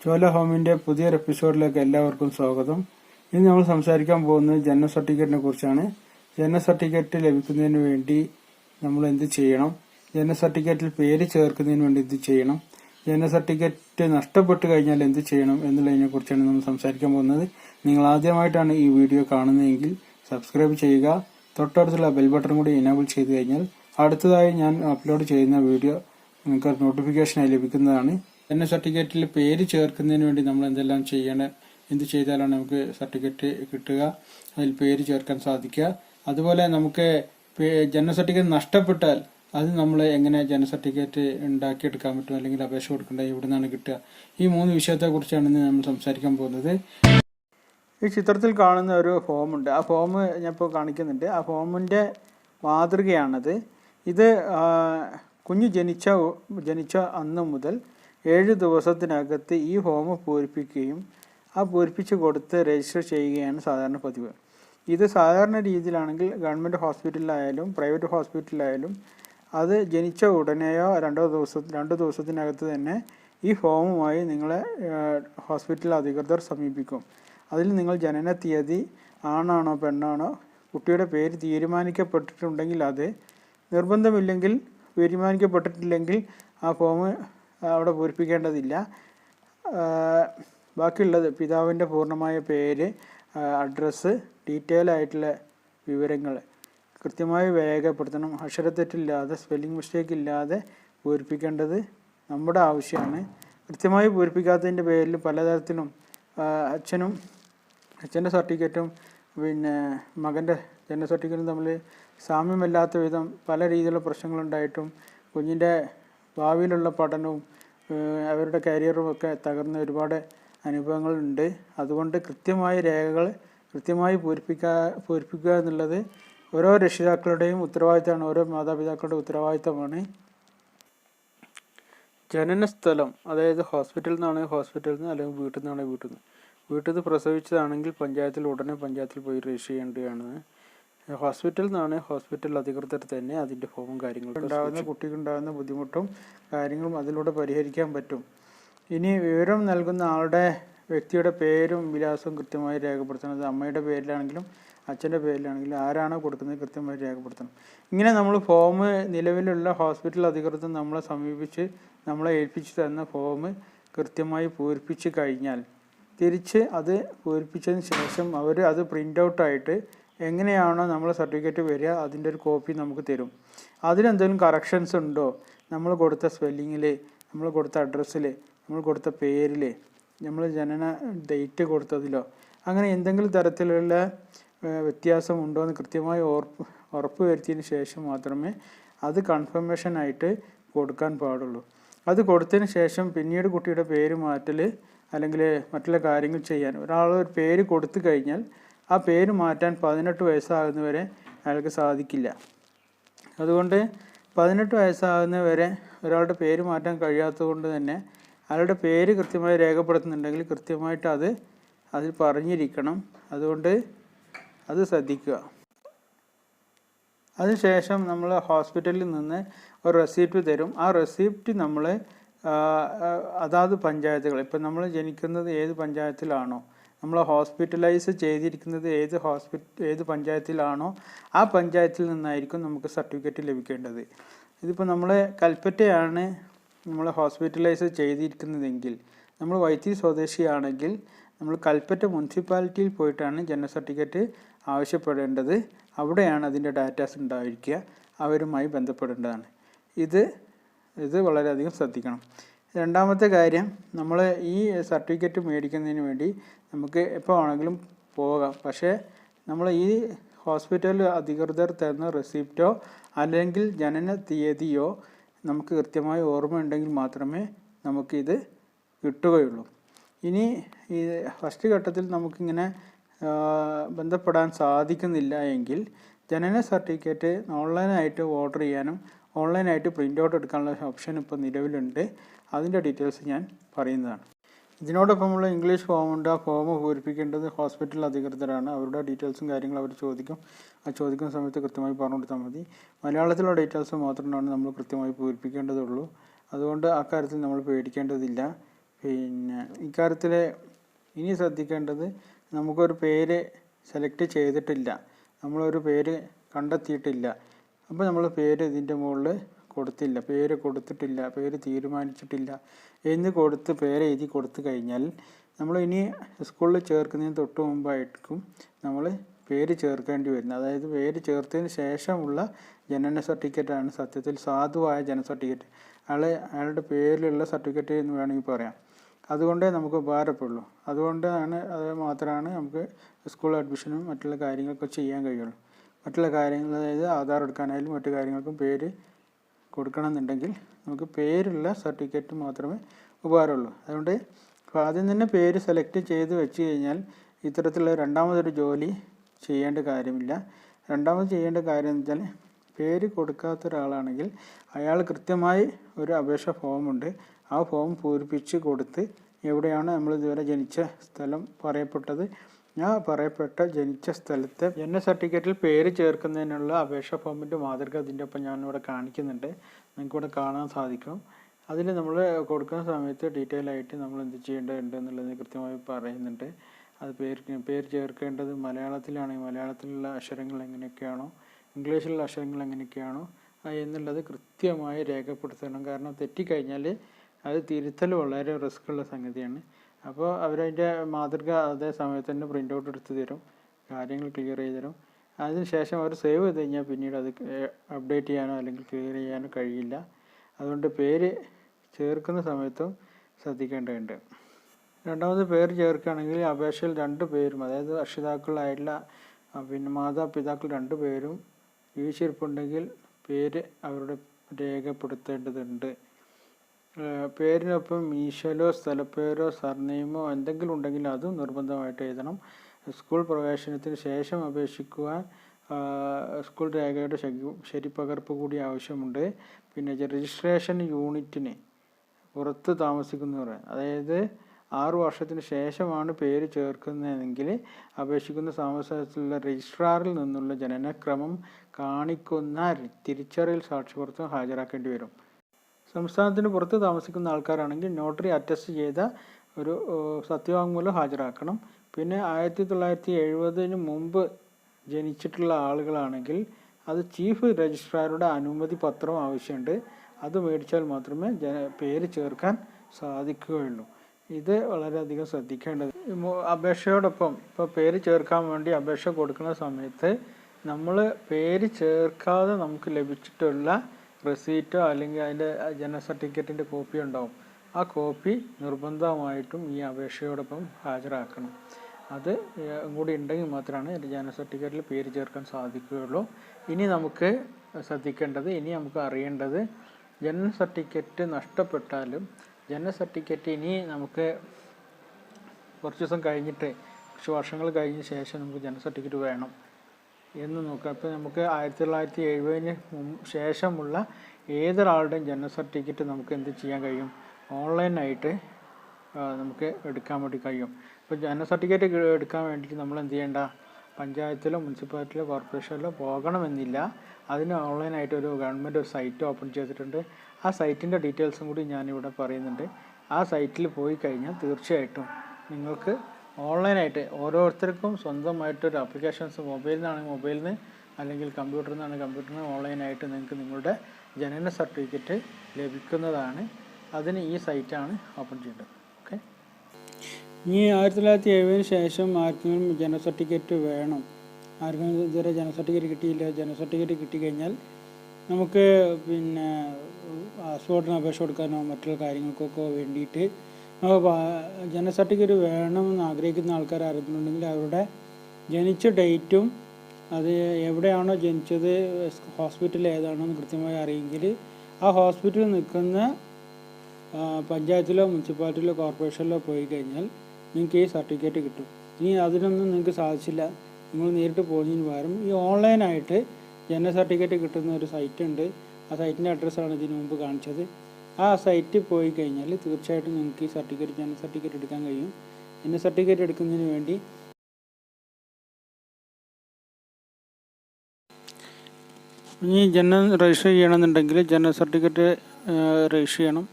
ചോല ഹോമിന്റെ പുതിയൊരു എപ്പിസോഡിലേക്ക് എല്ലാവർക്കും സ്വാഗതം. ഇന്ന് നമ്മൾ സംസാരിക്കാൻ പോകുന്നത് ജനന സർട്ടിഫിക്കറ്റിനെ കുറിച്ചാണ്. ജനന സർട്ടിഫിക്കറ്റ് ലഭിക്കുന്നതിന് വേണ്ടി നമ്മൾ എന്ത് ചെയ്യണം? ജനന സർട്ടിഫിക്കറ്റിൽ പേര് ചേർക്കുന്നതിന് വേണ്ടി എന്ത് ചെയ്യണം? ജനന സർട്ടിഫിക്കറ്റ് നഷ്ടപ്പെട്ടു കഴിഞ്ഞാൽ എന്ത് ചെയ്യണം എന്നുള്ളതിനെ കുറിച്ചാണ് നമ്മൾ സംസാരിക്കാൻ പോകുന്നത്. നിങ്ങൾ ആദ്യമായിട്ടാണ് ഈ വീഡിയോ കാണുന്നതെങ്കിൽ സബ്സ്ക്രൈബ് ചെയ്യുക. തൊട്ടടുത്തുള്ള ബെൽ ബട്ടൺ കൂടി എനേബിൾ ചെയ്തു കഴിഞ്ഞാൽ അടുത്തതായി ഞാൻ അപ്ലോഡ് ചെയ്യുന്ന വീഡിയോ നിങ്ങൾക്ക് നോട്ടിഫിക്കേഷനായി ലഭിക്കുന്നതാണ്. എൻ സർട്ടിഫിക്കറ്റിൽ പേര് ചേർക്കുന്നതിന് വേണ്ടി നമ്മൾ എന്തെല്ലാം ചെയ്യണം എന്ത് ചെയ്താലാണ് നമുക്ക് സർട്ടിഫിക്കറ്റ് കിട്ടുക അതിൽ പേര് ചേർക്കാൻ സാധിക്കുക. അതുപോലെ നമുക്ക് ജനന സർട്ടിഫിക്കറ്റ് നഷ്ടപ്പെട്ടാൽ അത് നമ്മൾ എങ്ങനെ ജനന സർട്ടിഫിക്കറ്റ് ഉണ്ടാക്കിയെടുക്കാൻ പറ്റും അല്ലെങ്കിൽ അപേക്ഷ കൊടുക്കേണ്ടത് എവിടെ നിന്നാണ് കിട്ടുക? ഈ മൂന്ന് വിഷയത്തെ കുറിച്ചാണ് ഇന്ന് നമ്മൾ സംസാരിക്കാൻ പോകുന്നത്. ഈ ചിത്രത്തിൽ കാണുന്ന ഒരു ഫോമുണ്ട് ആ ഫോം ഞാൻ ഇപ്പോൾ കാണിക്കുന്നുണ്ട്. ആ ഫോമിന്റെ മാതൃകയാണത്. ഇത് കുഞ്ഞ് ജനിച്ച ജനിച്ച അന്ന് മുതൽ ഏഴ് ദിവസത്തിനകത്ത് ഈ ഫോം പൂരിപ്പിക്കുകയും ആ പൂരിപ്പിച്ച് കൊടുത്ത് രജിസ്റ്റർ ചെയ്യുകയാണ് സാധാരണ പതിവ്. ഇത് സാധാരണ രീതിയിലാണെങ്കിൽ ഗവൺമെന്റ് ഹോസ്പിറ്റലിലായാലും പ്രൈവറ്റ് ഹോസ്പിറ്റലിലായാലും അത് ജനിച്ച ഉടനെയോ രണ്ടോ ദിവസം രണ്ട് ദിവസത്തിനകത്ത് തന്നെ ഈ ഫോമുമായി നിങ്ങളെ ഹോസ്പിറ്റൽ അധികൃതർ സമീപിക്കും. അതിൽ നിങ്ങൾ ജനന തീയതി ആണാണോ പെണ്ണാണോ കുട്ടിയുടെ പേര് തീരുമാനിക്കപ്പെട്ടിട്ടുണ്ടെങ്കിൽ അത് നിർബന്ധമില്ലെങ്കിൽ തീരുമാനിക്കപ്പെട്ടിട്ടില്ലെങ്കിൽ ആ ഫോം അവിടെ പൂരിപ്പിക്കേണ്ടതില്ല. ബാക്കിയുള്ളത് പിതാവിന്റെ പൂർണമായ പേര് അഡ്രസ്സ് ഡീറ്റെയിൽ ആയിട്ടുള്ള വിവരങ്ങൾ. കൃത്യമായി രേഖപ്പെടുത്തണം. അക്ഷരത്തെറ്റില്ലാതെ സ്പെല്ലിംഗ് മിസ്റ്റേക്ക് ഇല്ലാതെ പൂരിപ്പിക്കേണ്ടത് നമ്മുടെ ആവശ്യമാണ്. കൃത്യമായി പൂരിപ്പിക്കാത്തതിന്റെ പേരിൽ പലതരത്തിലും അച്ഛനും അച്ഛന്റെ സർട്ടിഫിക്കറ്റും പിന്നെ മകന്റെ ജനന സർട്ടിഫിക്കറ്റും തമ്മിൽ സാമ്യമല്ലാത്ത വിധം പല രീതിയിലുള്ള പ്രശ്നങ്ങളുണ്ടായിട്ടും കുഞ്ഞിന്റെ ഭാവിയിലുള്ള പഠനവും അവരുടെ കരിയറും ഒക്കെ തകർന്ന ഒരുപാട് അനുഭവങ്ങളുണ്ട്. അതുകൊണ്ട് കൃത്യമായ രേഖകൾ കൃത്യമായി പൂരിപ്പിക്കുക പൂരിപ്പിക്കുക എന്നുള്ളത് ഓരോ രക്ഷിതാക്കളുടെയും ഉത്തരവാദിത്തമാണ് ഓരോ മാതാപിതാക്കളുടെ ഉത്തരവാദിത്തമാണ്. ജനന സ്ഥലം അതായത് ഹോസ്പിറ്റലിൽ നിന്നാണെങ്കിൽ ഹോസ്പിറ്റലിൽ നിന്ന് അല്ലെങ്കിൽ വീട്ടിൽ നിന്നാണെങ്കിൽ വീട്ടിൽ നിന്ന്. വീട്ടിൽ നിന്ന് പ്രസവിച്ചതാണെങ്കിൽ പഞ്ചായത്തിൽ ഉടനെ പഞ്ചായത്തിൽ പോയി രജിസ്റ്റർ ചെയ്യേണ്ടതാണ്. ഹോസ്പിറ്റലിൽ നിന്നാണ് ഹോസ്പിറ്റൽ അധികൃതർ തന്നെ അതിന്റെ ഫോമും കാര്യങ്ങളും ഉണ്ടാകുന്ന കുട്ടിക്ക് ഉണ്ടാകുന്ന ബുദ്ധിമുട്ടും കാര്യങ്ങളും അതിലൂടെ പരിഹരിക്കാൻ പറ്റും. ഇനി വിവരം നൽകുന്ന ആളുടെ വ്യക്തിയുടെ പേരും വിലാസവും കൃത്യമായി രേഖപ്പെടുത്തണം. അത് അമ്മയുടെ പേരിലാണെങ്കിലും അച്ഛന്റെ പേരിലാണെങ്കിലും ആരാണോ കൊടുക്കുന്നത് കൃത്യമായി രേഖപ്പെടുത്തണം. ഇങ്ങനെ നമ്മൾ ഫോം നിലവിലുള്ള ഹോസ്പിറ്റൽ അധികൃതർ നമ്മളെ സമീപിച്ച് നമ്മളെ ഏൽപ്പിച്ച് തന്ന ഫോം കൃത്യമായി പൂരിപ്പിച്ച് കഴിഞ്ഞാൽ തിരിച്ച് അത് പൂരിപ്പിച്ചതിന് ശേഷം അവർ അത് പ്രിന്റ് ഔട്ടായിട്ട് എങ്ങനെയാണോ നമ്മൾ സർട്ടിഫിക്കറ്റ് വരിക അതിന്റെ ഒരു കോപ്പി നമുക്ക് തരും. അതിലെന്തെങ്കിലും കറക്ഷൻസ് ഉണ്ടോ? നമ്മൾ കൊടുത്ത സ്പെല്ലിങ്ങിൽ നമ്മൾ കൊടുത്ത അഡ്രസ്സിൽ നമ്മൾ കൊടുത്ത പേരിൽ നമ്മൾ ജനന ഡേറ്റ് കൊടുത്തതിലോ അങ്ങനെ എന്തെങ്കിലും തരത്തിലുള്ള വ്യത്യാസം ഉണ്ടോ എന്ന് കൃത്യമായി ഉറപ്പ് ഉറപ്പ് വരുത്തിയതിന് ശേഷം മാത്രമേ അത് കൺഫർമേഷനായിട്ട് കൊടുക്കാൻ പാടുള്ളൂ. അത് കൊടുത്തതിന് ശേഷം പിന്നീട് കുട്ടിയുടെ പേര് മാറ്റൽ അല്ലെങ്കിൽ മറ്റുള്ള കാര്യങ്ങൾ ചെയ്യാൻ. ഒരാൾ ഒരു പേര് കൊടുത്തു കഴിഞ്ഞാൽ ആ പേര് മാറ്റാൻ പതിനെട്ട് വയസ്സാകുന്നവരെ അയാൾക്ക് സാധിക്കില്ല. അതുകൊണ്ട് പതിനെട്ട് വയസ്സാകുന്നവരെ ഒരാളുടെ പേര് മാറ്റാൻ കഴിയാത്തതുകൊണ്ട് തന്നെ അയാളുടെ പേര് കൃത്യമായി രേഖപ്പെടുത്തുന്നുണ്ടെങ്കിൽ കൃത്യമായിട്ട് അത് അതിൽ പറഞ്ഞിരിക്കണം. അതുകൊണ്ട് അത് ശ്രദ്ധിക്കുക. അതിനുശേഷം നമ്മൾ ഹോസ്പിറ്റലിൽ നിന്ന് ഒരു റെസിപ്റ്റ് തരും. ആ റെസിപ്റ്റ് നമ്മൾ അതാത് പഞ്ചായത്തുകൾ ഇപ്പം നമ്മൾ ജനിക്കുന്നത് ഏത് പഞ്ചായത്തിലാണോ? നമ്മൾ ഹോസ്പിറ്റലൈസ് ചെയ്തിരിക്കുന്നത് ഏത് ഹോസ്പിറ്റൽ ഏത് പഞ്ചായത്തിലാണോ ആ പഞ്ചായത്തിൽ നിന്നായിരിക്കും നമുക്ക് സർട്ടിഫിക്കറ്റ് ലഭിക്കേണ്ടത്. ഇതിപ്പോൾ നമ്മൾ കൽപ്പറ്റയാണ് നമ്മൾ ഹോസ്പിറ്റലൈസ് ചെയ്തിരിക്കുന്നതെങ്കിൽ നമ്മൾ വൈത്തി സ്വദേശിയാണെങ്കിൽ നമ്മൾ കൽപ്പറ്റ മുനിസിപ്പാലിറ്റിയിൽ പോയിട്ടാണ് ജനന സർട്ടിഫിക്കറ്റ് ആവശ്യപ്പെടേണ്ടത്. അവിടെയാണ് അതിന്റെ ഡാറ്റാസ് ഉണ്ടായിരിക്കുക അവരുമായി ബന്ധപ്പെടേണ്ടതാണ്. ഇത് ഇത് വളരെയധികം ശ്രദ്ധിക്കണം. രണ്ടാമത്തെ കാര്യം നമ്മൾ ഈ സർട്ടിഫിക്കറ്റ് മേടിക്കുന്നതിന് വേണ്ടി നമുക്ക് എപ്പോൾ വേണമെങ്കിലും പോകാം. പക്ഷേ നമ്മൾ ഈ ഹോസ്പിറ്റൽ അധികൃതർ തരുന്ന റെസിപ്റ്റോ അല്ലെങ്കിൽ ജനന തീയതിയോ നമുക്ക് കൃത്യമായി ഓർമ്മയുണ്ടെങ്കിൽ മാത്രമേ നമുക്കിത് കിട്ടുകയുള്ളൂ. ഇനി ഈ ഫസ്റ്റ് ഘട്ടത്തിൽ നമുക്കിങ്ങനെ ബന്ധപ്പെടാൻ സാധിക്കുന്നില്ല എങ്കിൽ ജനന സർട്ടിഫിക്കറ്റ് ഓൺലൈനായിട്ട് ഓർഡർ ചെയ്യാനും ഓൺലൈനായിട്ട് പ്രിന്റ് ഔട്ട് എടുക്കാനുള്ള ഓപ്ഷൻ ഇപ്പോൾ നിലവിലുണ്ട്. അതിന്റെ ഡീറ്റെയിൽസ് ഞാൻ പറയുന്നതാണ്. ഇതിനോടൊപ്പമുള്ള ഇംഗ്ലീഷ് ഫോമുണ്ട്. ആ ഫോം പൂരിപ്പിക്കേണ്ടത് ഹോസ്പിറ്റൽ അധികൃതരാണ്. അവരുടെ ഡീറ്റെയിൽസും കാര്യങ്ങളും അവർ ചോദിക്കും. ആ ചോദിക്കുന്ന സമയത്ത് കൃത്യമായി പറഞ്ഞു കൊടുത്താൽ മതി. മലയാളത്തിലുള്ള ഡീറ്റെയിൽസ് മാത്രമാണ് നമ്മൾ കൃത്യമായി പൂരിപ്പിക്കേണ്ടതുള്ളൂ. അതുകൊണ്ട് ആ കാര്യത്തിൽ നമ്മൾ പേടിക്കേണ്ടതില്ല. പിന്നെ ഇക്കാര്യത്തിൽ ഇനി ശ്രദ്ധിക്കേണ്ടത് നമുക്കൊരു പേര് സെലക്ട് ചെയ്തിട്ടില്ല. നമ്മളൊരു പേര് കണ്ടെത്തിയിട്ടില്ല. അപ്പോൾ നമ്മൾ പേര് ഇതിന്റെ മുകളിൽ കൊടുത്തില്ല പേര് കൊടുത്തിട്ടില്ല പേര് തീരുമാനിച്ചിട്ടില്ല എന്ന് കൊടുത്ത് പേര് എഴുതി കൊടുത്തു കഴിഞ്ഞാൽ നമ്മൾ ഇനി സ്കൂളിൽ ചേർക്കുന്നതിന് തൊട്ട് മുമ്പായിരിക്കും നമ്മൾ പേര് ചേർക്കേണ്ടി വരുന്നത്. അതായത് പേര് ചേർത്തതിന് ശേഷമുള്ള ജനന സർട്ടിഫിക്കറ്റാണ് സത്യത്തിൽ സാധുവായ ജനന സർട്ടിഫിക്കറ്റ്. അയാൾ അയാളുടെ പേരിലുള്ള സർട്ടിഫിക്കറ്റ് എന്ന് വേണമെങ്കിൽ പറയാം. അതുകൊണ്ടേ നമുക്ക് ഉപകാരപ്പെടുള്ളൂ. അതുകൊണ്ടാണ് അത് മാത്രമാണ് നമുക്ക് സ്കൂൾ അഡ്മിഷനും മറ്റുള്ള കാര്യങ്ങളൊക്കെ ചെയ്യാൻ കഴിയുള്ളൂ. മറ്റുള്ള കാര്യങ്ങൾ അതായത് ആധാർ എടുക്കാനായാലും മറ്റു കാര്യങ്ങൾക്കും പേര് കൊടുക്കണമെന്നുണ്ടെങ്കിൽ നമുക്ക് പേരുള്ള സർട്ടിഫിക്കറ്റ് മാത്രമേ ഉപകാരമുള്ളൂ. അതുകൊണ്ട് ആദ്യം തന്നെ പേര് സെലക്ട് ചെയ്ത് വെച്ച് കഴിഞ്ഞാൽ ഇത്തരത്തിലുള്ള രണ്ടാമതൊരു ജോലി ചെയ്യേണ്ട കാര്യമില്ല. രണ്ടാമത് ചെയ്യേണ്ട കാര്യം എന്ന് വെച്ചാൽ പേര് കൊടുക്കാത്ത ഒരാളാണെങ്കിൽ അയാൾ കൃത്യമായി ഒരു അപേക്ഷ ഫോമുണ്ട്. ആ ഫോം പൂരിപ്പിച്ച് കൊടുത്ത് എവിടെയാണ് നമ്മൾ ഇതുവരെ ജനിച്ച സ്ഥലം പറയപ്പെട്ടത്? ആ പറയപ്പെട്ട ജനിച്ച സ്ഥലത്തെ ജനന സർട്ടിഫിക്കറ്റിൽ പേര് ചേർക്കുന്നതിനുള്ള അപേക്ഷ ഫോമിന്റെ മാതൃക അതിന്റെ ഒപ്പം ഞാനിവിടെ കാണിക്കുന്നുണ്ട്. നിങ്ങൾക്ക് ഇവിടെ കാണാൻ സാധിക്കും. അതിൽ നമ്മൾ കൊടുക്കുന്ന സമയത്ത് ഡീറ്റെയിൽ ആയിട്ട് നമ്മൾ എന്ത് ചെയ്യേണ്ടതുണ്ട് എന്നുള്ളത് കൃത്യമായി പറയുന്നുണ്ട്. അത് പേര് പേര് ചേർക്കേണ്ടത് മലയാളത്തിലാണെങ്കിൽ മലയാളത്തിലുള്ള അക്ഷരങ്ങൾ എങ്ങനെയൊക്കെയാണോ ഇംഗ്ലീഷിലുള്ള അക്ഷരങ്ങൾ എങ്ങനെയൊക്കെയാണോ എന്നുള്ളത് കൃത്യമായി രേഖപ്പെടുത്തണം. കാരണം തെറ്റിക്കഴിഞ്ഞാൽ അത് തിരുത്തൽ വളരെ റിസ്ക്കുള്ള സംഗതിയാണ്. അപ്പോൾ അവരതിന്റെ മാതൃക അതേ സമയത്ത് തന്നെ പ്രിന്റ് ഔട്ട് എടുത്ത് തരും കാര്യങ്ങൾ ക്ലിയർ ചെയ്ത് തരും. അതിന് ശേഷം അവർ സേവ് ചെയ്ത് കഴിഞ്ഞാൽ പിന്നീട് അത് അപ്ഡേറ്റ് ചെയ്യാനോ അല്ലെങ്കിൽ ക്ലിയർ ചെയ്യാനോ കഴിയില്ല. അതുകൊണ്ട് പേര് ചേർക്കുന്ന സമയത്തും ശ്രദ്ധിക്കേണ്ടതുണ്ട്. രണ്ടാമത് പേര് ചേർക്കുകയാണെങ്കിൽ അപേക്ഷയിൽ രണ്ട് പേരും അതായത് രക്ഷിതാക്കളായിട്ടുള്ള പിന്നെ മാതാപിതാക്കൾ രണ്ട് പേരും ജീവിച്ചിരിപ്പുണ്ടെങ്കിൽ പേര് അവരുടെ രേഖപ്പെടുത്തേണ്ടതുണ്ട്. പേരിനൊപ്പം മീശലോ സ്ഥലപ്പേരോ സർനെയിമോ എന്തെങ്കിലും ഉണ്ടെങ്കിൽ അതും നിർബന്ധമായിട്ട് എഴുതണം. സ്കൂൾ പ്രവേശനത്തിന് ശേഷം അപേക്ഷിക്കുവാൻ സ്കൂൾ രേഖയുടെ ശരി ശരിപ്പകർപ്പ് കൂടി ആവശ്യമുണ്ട്. പിന്നെ രജിസ്ട്രേഷൻ യൂണിറ്റിന് പുറത്ത് താമസിക്കുന്നവർ അതായത് ആറു വർഷത്തിന് ശേഷമാണ് പേര് ചേർക്കുന്നതെങ്കിൽ അപേക്ഷിക്കുന്ന താമസത്തിലുള്ള രജിസ്ട്രാറിൽ നിന്നുള്ള ജനനക്രമം കാണിക്കുന്ന തിരിച്ചറിയൽ സാക്ഷ്യപത്രം ഹാജരാക്കേണ്ടി വരും. സംസ്ഥാനത്തിന് പുറത്ത് താമസിക്കുന്ന ആൾക്കാരാണെങ്കിൽ നോട്ടറി അറ്റസ്റ്റ് ചെയ്ത ഒരു സത്യവാങ്മൂലം ഹാജരാക്കണം. പിന്നെ ആയിരത്തി തൊള്ളായിരത്തി എഴുപതിന് മുമ്പ് ജനിച്ചിട്ടുള്ള ആളുകളാണെങ്കിൽ അത് ചീഫ് രജിസ്ട്രാറുടെ അനുമതി പത്രം ആവശ്യമുണ്ട്. അത് മേടിച്ചാൽ മാത്രമേ ജന പേര് ചേർക്കാൻ സാധിക്കുകയുള്ളൂ. ഇത് വളരെയധികം ശ്രദ്ധിക്കേണ്ടത്. അപേക്ഷയോടൊപ്പം ഇപ്പോൾ പേര് ചേർക്കാൻ വേണ്ടി അപേക്ഷ കൊടുക്കുന്ന സമയത്ത് നമ്മൾ പേര് ചേർക്കാതെ നമുക്ക് ലഭിച്ചിട്ടുള്ള റെസീറ്റോ അല്ലെങ്കിൽ അതിന്റെ ജനന സർട്ടിഫിക്കറ്റിന്റെ കോപ്പി ഉണ്ടാവും. ആ കോപ്പി നിർബന്ധമായിട്ടും ഈ അപേക്ഷയോടൊപ്പം ഹാജരാക്കണം. അത് കൂടി ഉണ്ടെങ്കിൽ മാത്രമാണ് എന്റെ ജനന സർട്ടിഫിക്കറ്റിൽ പേര് ചേർക്കാൻ സാധിക്കുകയുള്ളൂ. ഇനി നമുക്ക് ശ്രദ്ധിക്കേണ്ടത് ഇനി നമുക്ക് അറിയേണ്ടത് ജനന സർട്ടിഫിക്കറ്റ് നഷ്ടപ്പെട്ടാലും ജനന സർട്ടിഫിക്കറ്റ് ഇനി നമുക്ക് കുറച്ച് ദിവസം കഴിഞ്ഞിട്ട് കുറച്ച് വർഷങ്ങൾ കഴിഞ്ഞ ശേഷം നമുക്ക് ജനന സർട്ടിഫിക്കറ്റ് വേണം. എന്ന് നോക്കാം. ഇപ്പം നമുക്ക് ആയിരത്തി തൊള്ളായിരത്തി എഴുപതിന് ശേഷമുള്ള ഏതൊരാളുടെയും ജനന സർട്ടിഫിക്കറ്റ് നമുക്ക് എന്ത് ചെയ്യാൻ കഴിയും? ഓൺലൈനായിട്ട് നമുക്ക് എടുക്കാൻ വേണ്ടി കഴിയും. ഇപ്പോൾ ജനന സർട്ടിഫിക്കറ്റ് എടുക്കാൻ വേണ്ടിയിട്ട് നമ്മൾ എന്ത് ചെയ്യേണ്ട? പഞ്ചായത്തിലോ മുനിസിപ്പാലിറ്റിയിലോ കോർപ്പറേഷനിലോ പോകണമെന്നില്ല. അതിന് ഓൺലൈനായിട്ട് ഒരു ഗവൺമെന്റ് ഒരു സൈറ്റ് ഓപ്പൺ ചെയ്തിട്ടുണ്ട്. ആ സൈറ്റിന്റെ ഡീറ്റെയിൽസും കൂടി ഞാനിവിടെ പറയുന്നുണ്ട്. ആ സൈറ്റിൽ പോയി കഴിഞ്ഞാൽ തീർച്ചയായിട്ടും നിങ്ങൾക്ക് ഓൺലൈനായിട്ട് ഓരോരുത്തർക്കും സ്വന്തമായിട്ട് ഒരു ആപ്ലിക്കേഷൻസ് മൊബൈലിൽ നിന്നാണെങ്കിൽ മൊബൈലിൽ നിന്ന് അല്ലെങ്കിൽ കമ്പ്യൂട്ടറിൽ നിന്നാണ് കമ്പ്യൂട്ടറിൽ നിന്ന് ഓൺലൈനായിട്ട് നിങ്ങൾക്ക് നിങ്ങളുടെ ജനന സർട്ടിഫിക്കറ്റ് ലഭിക്കുന്നതാണ്. അതിന് ഈ സൈറ്റാണ് ഓപ്പൺ ചെയ്യേണ്ടത്. ഓക്കെ ഈ ആയിരത്തി തൊള്ളായിരത്തി എഴുപതിന് ശേഷം ആർക്കെങ്കിലും ജനന സർട്ടിഫിക്കറ്റ് വേണം. ആർക്കെങ്കിലും ഇതുവരെ ജനന സർട്ടിഫിക്കറ്റ് കിട്ടിയില്ല. ജനന സർട്ടിഫിക്കറ്റ് കിട്ടിക്കഴിഞ്ഞാൽ നമുക്ക് പിന്നെ പാസ്പോർട്ടിന് അപേക്ഷ കൊടുക്കാനോ മറ്റുള്ള കാര്യങ്ങൾക്കൊക്കെ വേണ്ടിയിട്ട് ജനന സർട്ടിഫിക്കറ്റ് വേണമെന്ന് ആഗ്രഹിക്കുന്ന ആൾക്കാർ ആരെങ്കിലും അവരുടെ ജനിച്ച ഡേറ്റും അത് എവിടെയാണോ ജനിച്ചത് ഹോസ്പിറ്റൽ ഏതാണോ എന്ന് കൃത്യമായി അറിയെങ്കിൽ ആ ഹോസ്പിറ്റലിൽ നിൽക്കുന്ന പഞ്ചായത്തിലോ മുനിസിപ്പാലിറ്റിയിലോ കോർപ്പറേഷനിലോ പോയി കഴിഞ്ഞാൽ നിങ്ങൾക്ക് ഈ സർട്ടിഫിക്കറ്റ് കിട്ടും. ഇനി അതിനൊന്നും നിങ്ങൾക്ക് സാധിച്ചില്ല. നിങ്ങൾ നേരിട്ട് പോകുന്നതിന് പകരം ഈ ഓൺലൈനായിട്ട് ജനന സർട്ടിഫിക്കറ്റ് കിട്ടുന്ന ഒരു സൈറ്റ് ഉണ്ട് ആ സൈറ്റിന്റെ അഡ്രസ്സാണ് ഇതിനു മുമ്പ് കാണിച്ചത്. ആ സൈറ്റിൽ പോയി കഴിഞ്ഞാൽ തീർച്ചയായിട്ടും നിങ്ങൾക്ക് ഈ സർട്ടിഫിക്കറ്റ് ജനന സർട്ടിഫിക്കറ്റ് എടുക്കാൻ കഴിയും. ജനന സർട്ടിഫിക്കറ്റ് എടുക്കുന്നതിന് വേണ്ടി ഇനി ജനനം രജിസ്റ്റർ ചെയ്യണമെന്നുണ്ടെങ്കിൽ ജനന സർട്ടിഫിക്കറ്റ് രജിസ്റ്റർ ചെയ്യണം.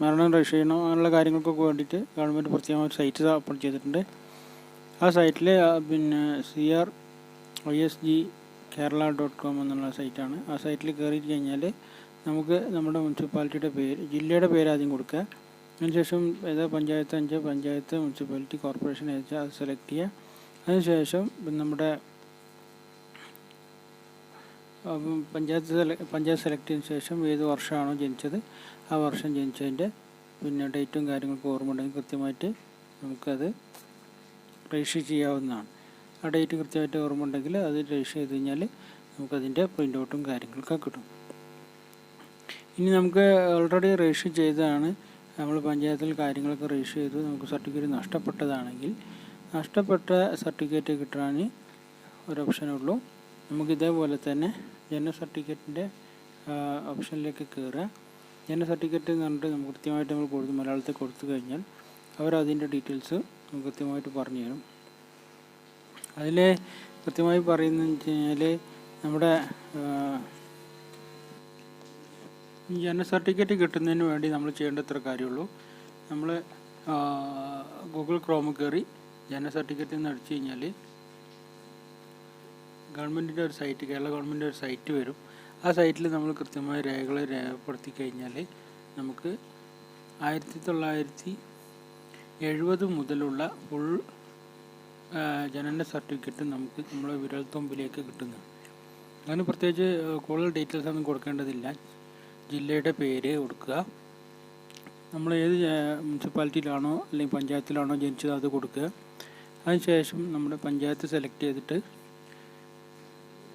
മരണം രജിസ്റ്റർ ചെയ്യണം. അങ്ങനെയുള്ള കാര്യങ്ങൾക്കൊക്കെ വേണ്ടിയിട്ട് ഗവൺമെന്റ് പ്രത്യേകം സൈറ്റ് അപ്ലോഡ് ചെയ്തിട്ടുണ്ട്. ആ സൈറ്റിൽ പിന്നെ C R I S G Kerala dot com എന്നുള്ള സൈറ്റാണ് ആ സൈറ്റിൽ കയറി കഴിഞ്ഞാൽ നമുക്ക് നമ്മുടെ മുനിസിപ്പാലിറ്റിയുടെ പേര് ജില്ലയുടെ പേര് ആദ്യം കൊടുക്കുക. അതിനുശേഷം ഏതാ പഞ്ചായത്ത് അഞ്ച് പഞ്ചായത്ത് മുനിസിപ്പാലിറ്റി കോർപ്പറേഷൻ ഏതാ അത് സെലക്ട് ചെയ്യുക. അതിനുശേഷം നമ്മുടെ പഞ്ചായത്ത് പഞ്ചായത്ത് സെലക്ട് ചെയ്തതിന് ശേഷം ഏത് വർഷമാണോ ജനിച്ചത് ആ വർഷം ജനിച്ചതിന്റെ പിന്നെ ഡേറ്റും കാര്യങ്ങളൊക്കെ ഓർമ്മ ഉണ്ടെങ്കിൽ കൃത്യമായിട്ട് നമുക്കത് രജിസ്റ്റർ ചെയ്യാവുന്നതാണ്. ആ ഡേറ്റ് കൃത്യമായിട്ട് ഓർമ്മ ഉണ്ടെങ്കിൽ അത് രജിസ്റ്റർ ചെയ്ത് കഴിഞ്ഞാൽ നമുക്കതിന്റെ പ്രിന്റ് ഔട്ടും കാര്യങ്ങളൊക്കെ കിട്ടും. ഇനി നമുക്ക് ഓൾറെഡി രജിസ്റ്റർ ചെയ്തതാണ്. നമ്മൾ പഞ്ചായത്തിൽ കാര്യങ്ങളൊക്കെ രജിസ്റ്റർ ചെയ്തു. നമുക്ക് സർട്ടിഫിക്കറ്റ് നഷ്ടപ്പെട്ടതാണെങ്കിൽ നഷ്ടപ്പെട്ട സർട്ടിഫിക്കറ്റ് കിട്ടാൻ ഒരു ഓപ്ഷനേ ഉള്ളൂ. നമുക്ക് ഇതേപോലെ തന്നെ ജനന സർട്ടിഫിക്കറ്റിന്റെ ഓപ്ഷനിലേക്ക് കയറുക ജനന സർട്ടിഫിക്കറ്റ് എന്ന് പറഞ്ഞിട്ട് നമുക്ക് കൃത്യമായിട്ട് നമ്മൾ കൊടുത്തു മലയാളത്തിൽ കൊടുത്തു കഴിഞ്ഞാൽ അവർ അതിന്റെ ഡീറ്റെയിൽസ് നമുക്ക് കൃത്യമായിട്ട് പറഞ്ഞു തരും. അതിൽ കൃത്യമായി പറയുന്നതെന്ന് വെച്ച് കഴിഞ്ഞാൽ നമ്മുടെ ജനന സർട്ടിഫിക്കറ്റ് കിട്ടുന്നതിന് വേണ്ടി നമ്മൾ ചെയ്യേണ്ട ഇത്ര കാര്യമുള്ളൂ. നമ്മൾ ഗൂഗിൾ ക്രോമിൽ കയറി ജനന സർട്ടിഫിക്കറ്റ് എന്ന് അടിച്ചു കഴിഞ്ഞാൽ ഗവൺമെന്റിന്റെ ഒരു സൈറ്റ് കേരള ഗവൺമെന്റിന്റെ ഒരു സൈറ്റ് വരും. ആ സൈറ്റിൽ നമ്മൾ കൃത്യമായ രേഖകൾ രേഖപ്പെടുത്തി കഴിഞ്ഞാൽ നമുക്ക് ആയിരത്തി തൊള്ളായിരത്തി എഴുപത് മുതലുള്ള ഫുൾ ജനന സർട്ടിഫിക്കറ്റ് നമുക്ക് നമ്മുടെ വിരൽത്തുമ്പിലേക്ക് കിട്ടുന്നു അങ്ങനെ പ്രത്യേകിച്ച് കൂടുതൽ ഡീറ്റെയിൽസ് ഒന്നും കൊടുക്കേണ്ടതില്ല. ജില്ലയുടെ പേര് കൊടുക്കുക. നമ്മൾ ഏത് മുനിസിപ്പാലിറ്റിയിലാണോ അല്ലെങ്കിൽ പഞ്ചായത്തിലാണോ ജനിച്ചത് അത് കൊടുക്കുക. അതിനുശേഷം നമ്മുടെ പഞ്ചായത്ത് സെലക്ട് ചെയ്തിട്ട്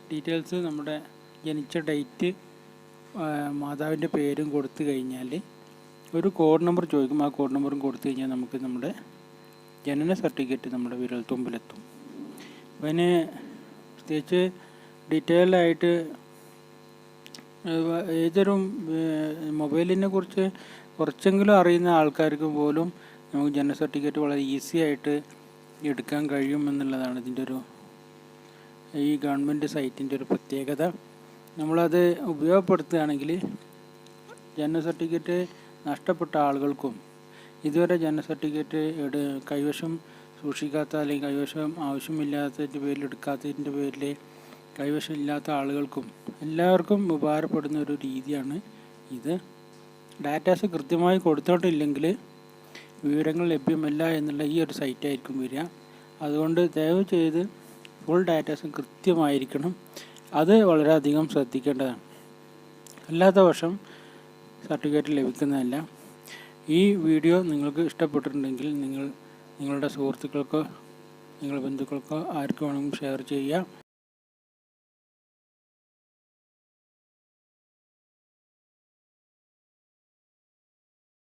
ഡീറ്റെയിൽസ് നമ്മുടെ ജനിച്ച ഡേറ്റ് മാതാവിന്റെ പേരും കൊടുത്തു കഴിഞ്ഞാൽ ഒരു കോഡ് നമ്പർ ചോദിക്കും. ആ കോഡ് നമ്പറും കൊടുത്തു കഴിഞ്ഞാൽ നമുക്ക് നമ്മുടെ ജനന സർട്ടിഫിക്കറ്റ് നമ്മുടെ വിരൽത്തുമ്പിലെത്തും. അതിന് പ്രത്യേകിച്ച് ഡീറ്റെയിൽഡ് ആയിട്ട് ഏതൊരു മൊബൈലിനെ കുറിച്ച് കുറച്ചെങ്കിലും അറിയുന്ന ആൾക്കാർക്ക് പോലും നമുക്ക് ജനന സർട്ടിഫിക്കറ്റ് വളരെ ഈസി ആയിട്ട് എടുക്കാൻ കഴിയും എന്നുള്ളതാണ് ഇതിന്റെ ഒരു ഈ ഗവൺമെന്റ് സൈറ്റിന്റെ ഒരു പ്രത്യേകത. നമ്മളത് ഉപയോഗപ്പെടുത്തുകയാണെങ്കിൽ ജനന സർട്ടിഫിക്കറ്റ് നഷ്ടപ്പെട്ട ആളുകൾക്കും ഇതുവരെ ജനന സർട്ടിഫിക്കറ്റ് എടു കൈവശം സൂക്ഷിക്കാത്ത അല്ലെങ്കിൽ കൈവശം ആവശ്യമില്ലാത്തതിന്റെ പേരിൽ എടുക്കാത്തതിന്റെ പേരിൽ കൈവശം ഇല്ലാത്ത ആളുകൾക്കും എല്ലാവർക്കും ഉപകാരപ്പെടുന്ന ഒരു രീതിയാണ് ഇത്. ഡാറ്റാസ് കൃത്യമായി കൊടുത്തോട്ടില്ലെങ്കിൽ വിവരങ്ങൾ ലഭ്യമല്ല എന്നുള്ള ഈ ഒരു സൈറ്റായിരിക്കും വരിക. അതുകൊണ്ട് ദയവ് ചെയ്ത് ഫുൾ ഡാറ്റാസും കൃത്യമായിരിക്കണം. അത് വളരെയധികം ശ്രദ്ധിക്കേണ്ടതാണ്. അല്ലാത്ത വർഷം സർട്ടിഫിക്കറ്റ് ലഭിക്കുന്നതല്ല. ഈ വീഡിയോ നിങ്ങൾക്ക് ഇഷ്ടപ്പെട്ടിട്ടുണ്ടെങ്കിൽ നിങ്ങൾ നിങ്ങളുടെ സുഹൃത്തുക്കൾക്കോ നിങ്ങളുടെ ബന്ധുക്കൾക്കോ ആർക്ക് വേണമെങ്കിലും ഷെയർ ചെയ്യുക.